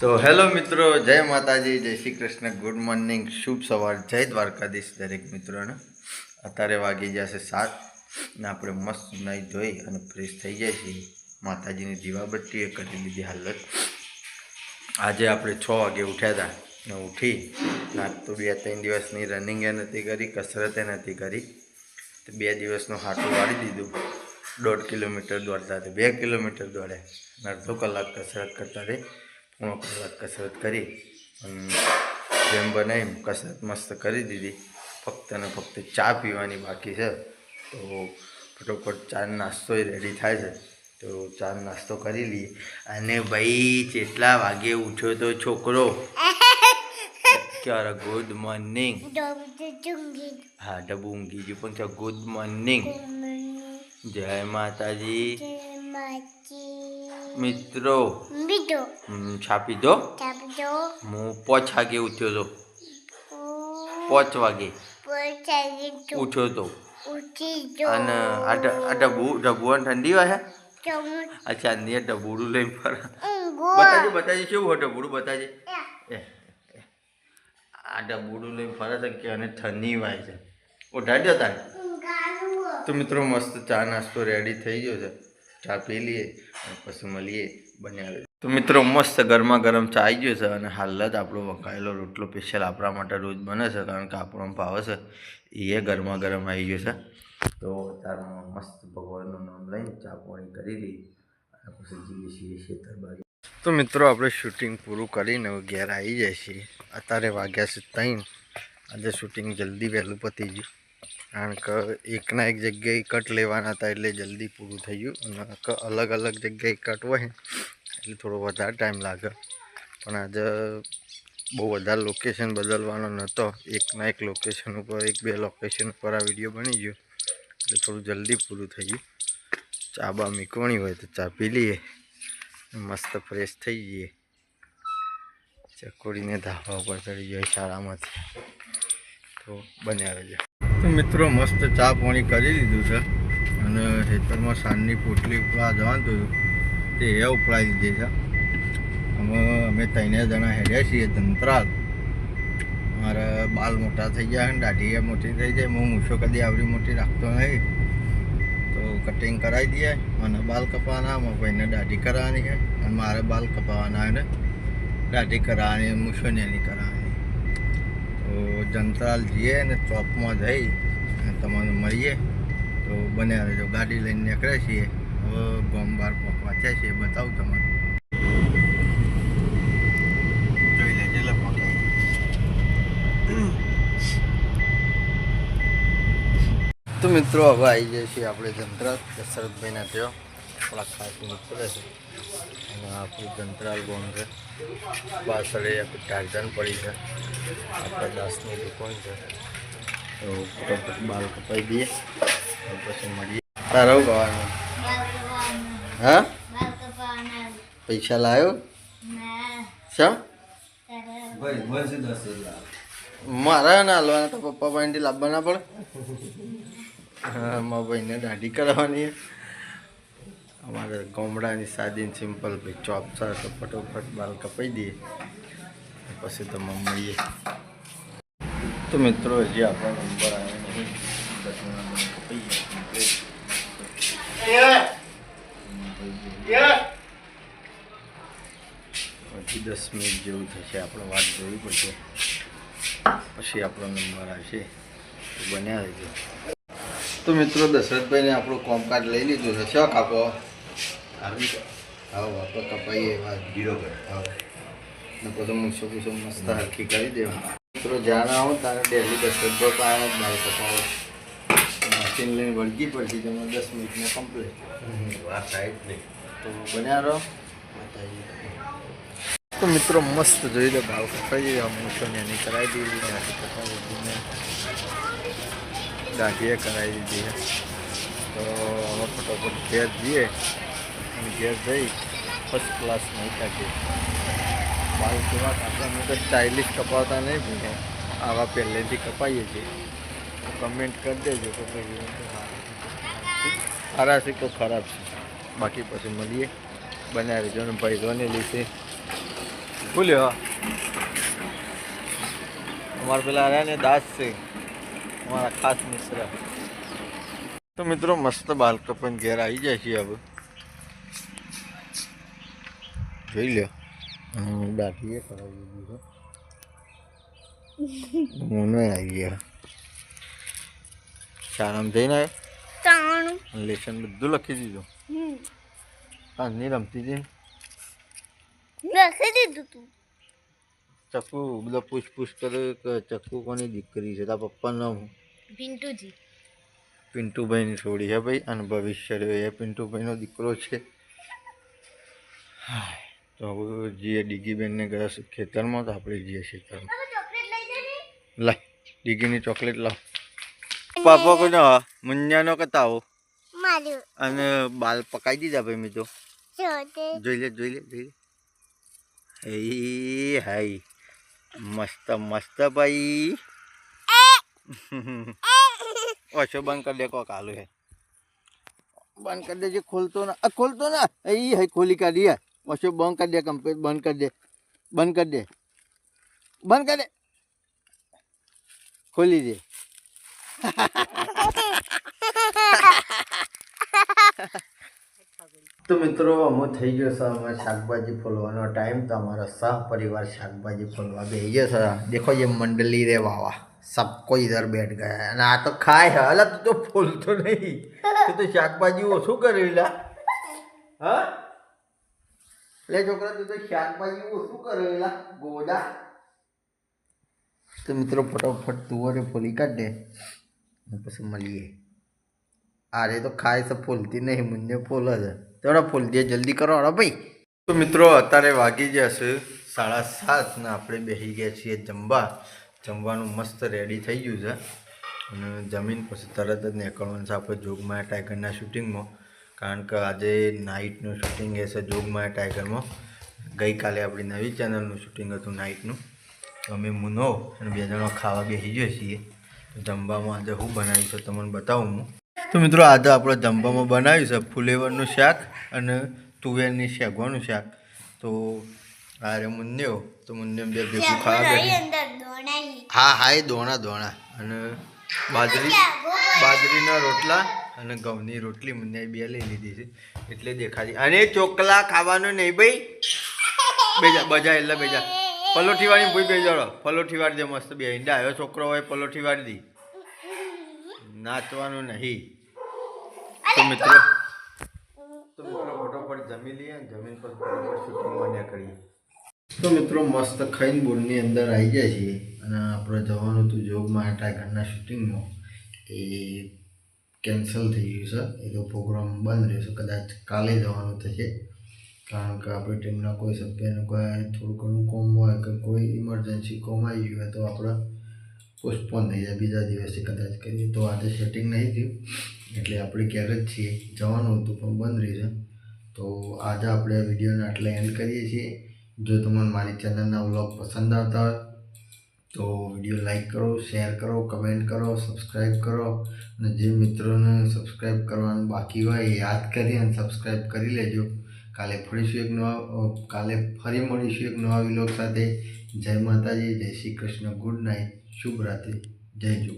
તો હેલો મિત્રો, જય માતાજી, જય શ્રી કૃષ્ણ. ગુડ મોર્નિંગ શુભ સવાર. જય દ્વારકાધીશ દરેક મિત્રોને. અત્યારે વાગી જશે સાત ને આપણે મસ્ત નાહી ધોઈ અને ફ્રેશ થઈ જાય છે માતાજીની દીવાબત્તીએ કરી લીધી હાલત. આજે આપણે છ વાગે ઉઠ્યા હતા ને ઉઠી ના તો બે ત્રણ દિવસની રનિંગે નથી કરી, કસરતે નથી કરી. તો બે દિવસનું હાટું વાળી દીધું. દોઢ કિલોમીટર દોડતા હતા, બે કિલોમીટર દોડે અડધો કલાક કસરત કરતા રહે પોણો કલાક કસરત કરી અને જેમ બને એમ કસરત મસ્ત કરી દીધી. ફક્ત ને ફક્ત ચા પીવાની બાકી છે. તો ફટોફટ ચા નાસ્તો રેડી થાય છે. તો ચા નાસ્તો કરી લઈએ. અને ભાઈ કેટલા વાગે ઉઠ્યો તો છોકરો? ક્યારે ગુડ મોર્નિંગ હા ડબુ ઊંઘી ગયું પણ ગુડ મોર્નિંગ જય માતાજી. મિત્રો. મિત્રો છાપી દો. હું પાંચ વાગે ઉઠ્યો તો. પાંચ વાગે. ઉઠ્યો તો. અને આ ડ- આ ડબ્બુ ઠંડી હોય છે આ ચાંદીએ ડબુડું લઈને ફરે. બતાજે બતાજે કેવું હોય ડબુડું બતાજે. આ ડબુડું લઈને ફરે છે કે અને ઠંડી વાય છે. ઉઠાડ્યો તારે. તો મિત્રો મસ્ત ચા નાસ્તો રેડી થઈ ગયો છે. ચા પી લઈએ અને પછી મળીએ બન્યા તો મિત્રો, મસ્ત ગરમા ગરમ ચા આવી ગયો છે અને હાલ જ આપણો વકાયેલો રોટલો સ્પેશિયલ આપણા માટે રોજ બને છે કારણ કે આપણો ભાવે છે. એ ગરમા ગરમ આવી ગયો છે. તો ચારમાં મસ્ત ભગવાનનું નામ લઈને ચા પાણી કરી લઈએ અને પછી જઈએ છીએ ખેતર બાજુ તો મિત્રો, આપણે શૂટિંગ પૂરું કરીને ઘેર આવી જાય છીએ. અત્યારે વાગ્યા છે ત્રણ. આજે શૂટિંગ જલ્દી વહેલું પતી ગયું. કારણ કે એકના એક જગ્યાએ કટ લેવાના હતા એટલે જલ્દી પૂરું થઈ ગયું. અને અલગ અલગ જગ્યાએ કટ હોય એટલે થોડો વધારે ટાઈમ લાગે. પણ આજે બહુ વધારે લોકેશન બદલવાનો નહોતો એકના એક લોકેશન ઉપર, એક બે લોકેશન ઉપર આ વીડિયો બની ગયો. એટલે થોડું જલ્દી પૂરું થઈ ગયું. ચા બા મીકવણી હોય તો ચા પી લઈએ. મસ્ત ફ્રેશ થઈ જઈએ. ચકોડીને ધાબા ઉપર ચડી જાય શાળામાંથી. તો બન્યા રહેજો. મિત્રો, મસ્ત ચા પાણી કરી લીધું છે. અને ખેતરમાં સાંજની પોટલી ઉપડા જવાનું હતું. તે એ ઉપડાવી લીધી છે. અમે અમે ત્રણે જણા હેડ્યા છીએ ધંતરાલ. મારે બાલ મોટા થઈ ગયા અને દાઢી મોટી થઈ જાય. હું મૂછો કદી આવડી મોટી રાખતો નહીં. તો કટિંગ કરાવી દઈએ. અને બાલ કપાવાના, મારા ભાઈને દાઢી કરાવવાની છે. અને મારે બાલ કપાવવાના અને દાઢી કરાવવાની મૂછો એની કરાવવાની. તો જંતરાલ જઈએ અને ચોપમાં જઈ. તમને મળીએ. તો બને રહેજો. ગાડી લઈને નીકળે છીએ. હવે ગોમ બાર પહોંચ્યા છીએ બતાવું તમને. જોઈ લેજે લે તો મિત્રો, હવે આવી જાય છીએ આપણે જંત્રાલ, દશરથભાઈના ત્યાં. આપણા ખાસ મિત્ર છે. અને આપણું જંત્રાલ ગોમ છે. પાછળ એ આપણે ટાર્જન પડી છે. આપણા દાસની દુકાન છે. તો ફટોફટ બાલ કપાઈ દઈએ પછી મળીએ તારો ગવાનું હા પૈસા લાવ્યો શા મારા ના હાલવાના તો પપ્પા પાસેથી લાવવાના પડે હા મારા ભાઈને દાઢી કરાવવાની અમારે ગોમડાની સાદી સિમ્પલ ભાઈ ચોપ તો ફટોફટ બાલ કપાઈ દઈએ પછી તો મળીએ તો મિત્રો હજી આપણો નંબર આવ્યો પછી દસ મિનિટ જેવું થશે આપણે વાત જોવી પડશે. પછી આપણો નંબર આવશે. બન્યા રહેજો. તો મિત્રો દશરથભાઈને આપણું કોમકાજ લઈ લીધું છે. શોખ આપો. આવી આપણે કપાઈએ વાત. જીરો હા ને પછી મૂછો પૂછો મસ્ત હરખી કરી દેવા. મિત્રો જ્યાં આવો ત્યારે ડેલી દશરથભાઈ પાસે જ બાલ કપાવો મશીન લઈને વળગી પડશે તમે દસ મિનિટમાં કમ્પ્લીટ વાત થાય જ નહીં. તો બન્યા રહો. તો મિત્રો મસ્ત જોઈ લો ભાવ કપાઈ દીધો મૂછો ને એની કરાવી દીધી દાઢી કપાવી દીધી દાઢીએ કરાવી દીધી તો હવે ફટોફટ ઘેર જઈએ. અને ઘેર જઈ ફર્સ્ટ ક્લાસ નહીં કાઢીએ કાપડા અમે તો સ્ટાઇલિશ કપાવતા નહીં ભાઈ આવા પહેલેથી કપાઈએ છીએ. તો કમેન્ટ કરી દેજો કે ભાઈ સારા છે. તો ખરાબ છે? બાકી પછી મળીએ. બનાવી દેજો ભાઈ ભાઈઓને લીધે ભૂલ્યો અમારા પેલા રહ્યા ને દાસ છે. અમારા ખાસ મિત્ર. તો મિત્રો, મસ્ત બાલ કપન ઘેર આવી જાય છે હવે. જોઈ લ્યો. હું દાઢીએ કરાવી દીધું મોનો આવી ગયા. શાળામાં જઈને આવ્યો? લેસન બધું લખી દીધું. આજની રમતી હતી લખી દીધું તું. ચક્કુ બધા પૂછ પૂછ કરે કે ચક્કુ કોની દીકરી છે? તારા પપ્પાનું નામ? પિન્ટુજી. પિન્ટુભાઈની છોડી છે ભાઈ અને ભવિષ્ય રહ્યો એ પિન્ટુભાઈનો દીકરો છે. હાય, તો હવે જઈએ ડીગીબેનને ગયા છે ખેતરમાં તો આપણે જઈએ ખેતરમાં. ચોકલેટ લાય ડીગીની ચોકલેટ લાવ. પાપા કોનો મુંજાનો કતા આવો અને બાલ પકાઈ દીધા ભાઈ મેં તો. જોઈ લે જોઈ લે જોઈ લે. એ હાય મસ્ત મસ્ત ભાઈ. ઓછો બંધ કરી દે કોક આલુ હે? બંધ કરી દેજે ખોલતો ના આ ખોલતો ના. એ હાઈ ખોલી કાઢી હે પછી બંધ કરી દે કમ્પ્લીટ બંધ કરી દે, બંધ કરી દે, બંધ કરી દે. ખોલી દે. તો મિત્રો, અમો થઈ ગયો છે અમે શાકભાજી ફોલવાનો ટાઈમ તો અમારા સહ પરિવાર શાકભાજી ફોલવા બેસી ગયો છે. દેખો જે મંડલી રે વાવા. સબ કોઈ ઇધર બેઠ ગયા. અને આ તો ખાય હે અલા, તું તો ફોલતો નહીં. તું તો શાકભાજી ઓછું કરેલા હા? લે છોકરા તું તો શાકભાજી ઓછું કરેલા ગોદા. તો મિત્રો ફટાફટ તુવરે ફોલી કાઢ પછી મળીએ. અરે તો ખાય તો ફૂલતી નહીં, મુન્ને ફૂલ જ થોડા ફૂલ દે, જલ્દી કરો હળો ભાઈ. તો મિત્રો અત્યારે વાગી જશે સાડા સાત ને આપણે બેસી ગયા છીએ જમવા. જમવાનું મસ્ત રેડી થઈ ગયું છે. અને જમીન પછી તરત જ નીકળવાનું છે, આપણે જોગમાયા ટાઈગરના શૂટિંગમાં કારણ કે આજે નાઇટનું શૂટિંગ એ છે જોગમાયા ટાઈગરમાં ગઈકાલે આપણી નવી ચેનલનું શૂટિંગ હતું નાઇટનું તો અમે મુનો અને બે જણા ખાવા બેસી જઈએ છીએ. તો જમવામાં આજે હું બનાવ્યું છે તમને બતાવું હું. તો મિત્રો આજે આપણે જમવામાં બનાવ્યું છે ફુલેવરનું શાક અને તુવેરની શેગવાનું શાક. તો આ રે મુન્યો. તો મુન્ને બે ભેગું ખાવા હા હા એ દોણા દોણા. અને બાજરી બાજરીના રોટલા અને ઘઉંની રોટલી મને બે લઈ લીધી છે. એટલે દેખાતી અને ચોકલા ખાવાનું નહીં ભાઈ. બેજા, બજા, એટલે બેજા. પલોઠી વાળી ભૂઈ બેજાડો પલોઠી દે મસ્ત બે ઈંડા આવ્યો છોકરો હોય પલોઠી વાળી નાચવાનું નહીં. તો મિત્રો તો મિત્રો ફટોફટ જમી લઈએ જમીન પર ફટોફટ બન્યા કરીએ તો મિત્રો, મસ્ત ખાઈને બોલની અંદર આવી જાય છે. અને આપણે જવાનું હતું જોગમાં આટા ઘરના શૂટિંગમાં. એ કેન્સલ થઈ ગયું છે. એ તો પ્રોગ્રામ બંધ રહેશે. કદાચ કાલે જવાનું થશે. કારણ કે આપણી ટીમના કોઈ સભ્યને કોઈ થોડું ઘણું કોમ હોય કે કોઈ ઇમરજન્સી કોમ આવી ગયું હોય તો આપણે પોસ્ટપોન થઈ જાય. બીજા દિવસે કદાચ કરીએ. તો આજે સેટિંગ નહીં થયું. એટલે આપણે ક્યારે જ છીએ. જવાનું હતું પણ બંધ રહેશે તો આજે આપણે વિડીયોને આટલે એન્ડ કરીએ છીએ. જો તમને મારી ચેનલના વ્લોગ પસંદ આવતા હોય તો વીડિયો લાઇક કરો, શેર કરો, કમેન્ટ કરો સબસ્ક્રાઈબ કરો. અને જે મિત્રોને સબસ્ક્રાઈબ કરવાનું બાકી હોય એ યાદ કરી અને સબસ્ક્રાઈબ કરી લેજો. કાલે ફરીશું એક નવા કાલે ફરી મળીશું એક નવા વિલોક સાથે. જય માતાજી, જય શ્રી કૃષ્ણ, ગુડ નાઇટ, શુભ રાત્રિ. જય જોગણી